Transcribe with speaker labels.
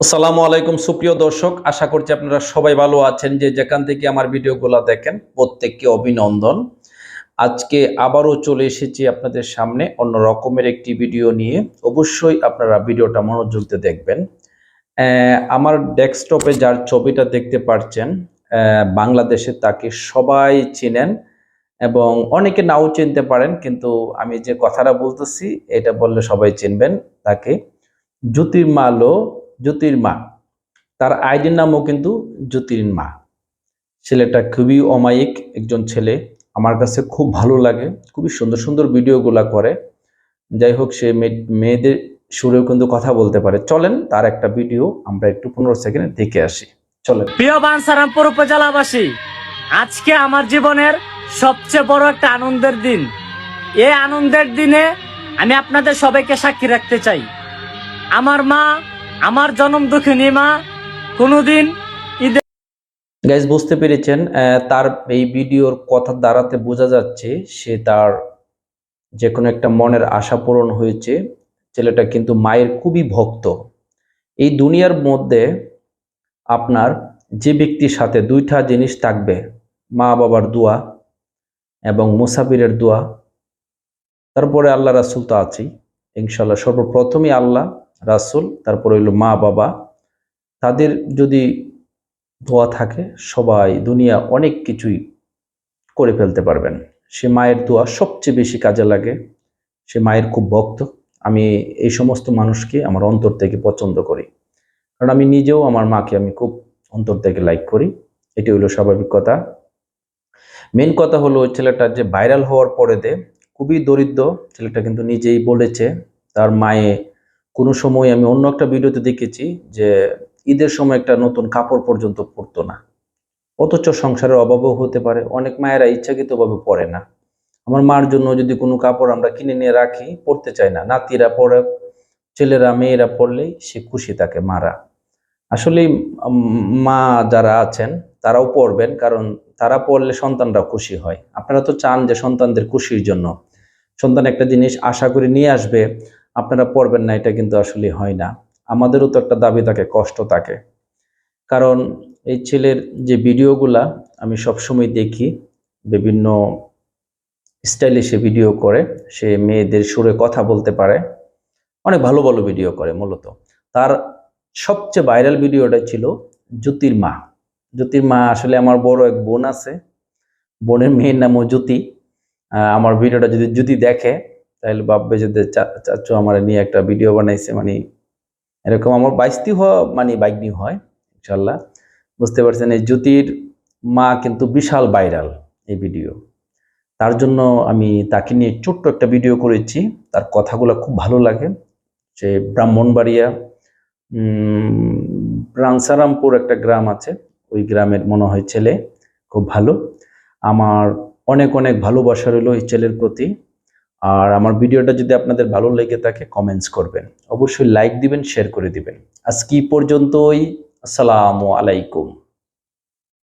Speaker 1: আসসালামু আলাইকুম, সুপ্রিয় দর্শক। আশা করছি আপনারা সবাই ভালো আছেন যে যেখান থেকে আমার ভিডিওগুলো দেখেন, প্রত্যেককে অভিনন্দন। আজকে আবারও চলে এসেছি আপনাদের সামনে অন্য রকমের একটি ভিডিও নিয়ে। অবশ্যই আপনারা ভিডিওটা মনোযোগ দিয়ে দেখবেন। আমার ডেস্কটপে যার ছবিটা দেখতে পাচ্ছেন বাংলাদেশে তাকে সবাই চিনেন এবং অনেকে নাও চিনতে পারেন, কিন্তু আমি যে কথাটা বলতেছি, এটা বললে সবাই চিনবেন তাকে। জ্যোতির্মালো জ্যোতির্মা। তার আইডির নামও কিন্তু জ্যোতির্মা। ছেলেটা খুবই অমায়িক একজন ছেলে। আমার কাছে খুব ভালো লাগে। খুবই সুন্দর সুন্দর ভিডিওগুলা করে। যাই হোক, সে মেয়েদের সুরেও কিন্তু কথা বলতে পারে। চলেন, তার একটা ভিডিও আমরা একটু পনেরো সেকেন্ডে দেখে আসি। চলেন।
Speaker 2: প্রিয় বানসারামপুর উপজেলাবাসী, আজকে আমার জীবনের সবচেয়ে বড় একটা আনন্দের দিন। এই আনন্দের দিনে আমি আপনাদের সবাইকে সাক্ষী রাখতে চাই। আমার মা আমার জনম দুঃখিনী মা, কোনোদিন ঈদে
Speaker 1: গাইজ বুঝতে পেরেছেন তার এই ভিডিওর কথা দ্বারাতে বোঝা যাচ্ছে সে তার যে কোনো একটা মনের আশা পূরণ হয়েছে। ছেলেটা কিন্তু মায়ের খুবই ভক্ত। এই দুনিয়ার মধ্যে আপনার যে ব্যক্তির সাথে দুইটা জিনিস থাকবে, মা বাবার দোয়া এবং মুসাফিরের দোয়া, তারপরে আল্লাহ রাসুল তো আছেই ইনশাল্লাহ সর্বপ্রথমই আল্লাহ রাসুল, তারপরে হইল মা, বাবা। তাদের যদি দোয়া থাকে, সবাই দুনিয়া অনেক কিছুই করে ফেলতে পারবেন। সে মায়ের দোয়া সবচেয়ে বেশি কাজে লাগে। সে মায়ের খুব ভক্ত। আমি এই সমস্ত মানুষকে আমার অন্তর থেকে পছন্দ করি। কারণ আমি নিজেও আমার মাকে আমি খুব অন্তর থেকে লাইক করি। এটি হলো স্বাভাবিক কথা। মেন কথা হলো ওই ছেলেটার যে ভাইরাল হওয়ার পরে দে, খুবই দরিদ্র। ছেলেটা কিন্তু নিজেই বলেছে, তার মায়ে কোনো সময় আমি অন্য একটা ভিডিওতে দেখেছি যে ঈদের সময় একটা নতুন কাপড় পর্যন্ত পরতো না। অথচ সংসারের অভাবও হতে পারে, অনেক মায়েরা ইচ্ছাকৃতভাবে পরে না। আমার মার জন্য যদি কোনো কাপড় আমরা কিনে নিয়ে রাখি, পরতে চাই না। নাতিরা পরে, ছেলেরা, মেয়েরা পরলেই সে খুশি থাকে মারা। আসলে মা যারা আছেন, তারাও পড়বেন কারণ তারা পড়লে সন্তানরা খুশি হয়। আপনারা তো চান যে সন্তানদের খুশির জন্য। সন্তান একটা জিনিস আশা করে নিয়ে আসবে আপনারা পড়বেন না, এটা কিন্তু আসলে হয় না। আমাদেরও তো একটা দাবি থাকে, কষ্ট থাকে। কারণ এই ছেলের যে ভিডিওগুলা আমি সবসময় দেখি, বিভিন্ন স্টাইলে সে ভিডিও করে, সে মেয়েদের সুরে কথা বলতে পারে, অনেক ভালো ভালো ভিডিও করে মূলত। তার সবচেয়ে ভাইরাল ভিডিওটা ছিল জ্যোতির মা। জ্যোতির মা আসলে আমার বড় এক বোন আছে, বোনের মেয়ের নামও জ্যোতি। আমার ভিডিওটা যদি জ্যোতি দেখে তাহলে ভাববে যে চা- চাচু আমার নিয়ে একটা ভিডিও বানাইছে মানে এরকম আমার বাইশটি হওয়া মানে বাইক নিয়ে হয়, ইনশাল্লাহ। বুঝতে পারছেন, এই জ্যোতির মা কিন্তু বিশাল ভাইরাল এই ভিডিও তার জন্য আমি তাকে নিয়ে ছোট্ট একটা ভিডিও করেছি, তার কথাগুলো খুব ভালো লাগে। সে ব্রাহ্মণবাড়িয়া রাংসারামপুর একটা গ্রাম আছে, ওই গ্রামের মনে হয় ছেলে, খুব ভালো। আমার অনেক অনেক ভালোবাসা রইল এই ছেলের প্রতি। আর আমার ভিডিওটা যদি আপনাদের ভালো লেগে থাকে কমেন্টস করবেন। অবশ্যই লাইক দিবেন শেয়ার করে দিবেন। আজকে পর্যন্তই। আসসালামু আলাইকুম।